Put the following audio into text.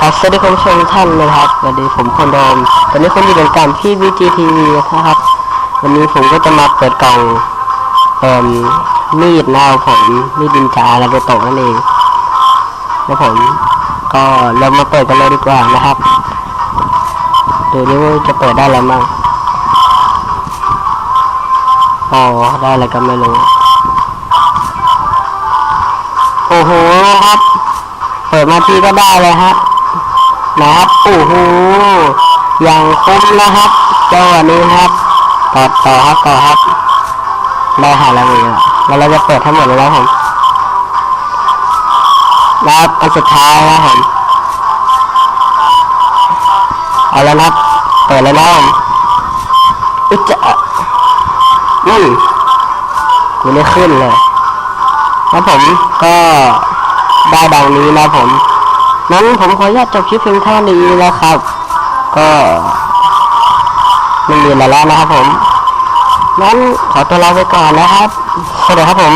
ครับสวัสดีคุณผู้ชมทุกท่านนะครับสวัสดีผมคนโดมตอนนี้คุณอยู่ในการที่ VGTV นะครับ วันนี้ผมก็จะมาเปิดกล่องเอ่มมีดนะครับผมมีดดินจาและโบโตนั่นเองแล้วผมก็เรามาเปิดกันเลยดีกว่านะครับดูดิว่าจะเปิดได้อะไรมั่งอ๋อได้อะไรก็ไม่รู้โอ้โหครับ เปิดมาทีก็ได้เลยฮะ นะครับโอ้โหอย่างคุ้มนะครับเจ้าอันนี้ครับต่อต่อครับต่อครับได้หาแล้วเลยแล้วเราจะเปิดทั้งหมดเลยนะผมแล้วอันสุดท้ายนะผมเอาแล้วครับเปิดแล้วนะผมอุ๊ยจะอืมไม่ได้ขึ้นเลยแล้วผมก็ได้ดังนี้นะผม นั้นผมขออนุญาตจบคลิปเพียงเท่านี้นะครับ ก็ไม่มีอะไรแล้วนะครับผม นั้นขอตัวลาไปก่อนนะครับสวัสดีครับผม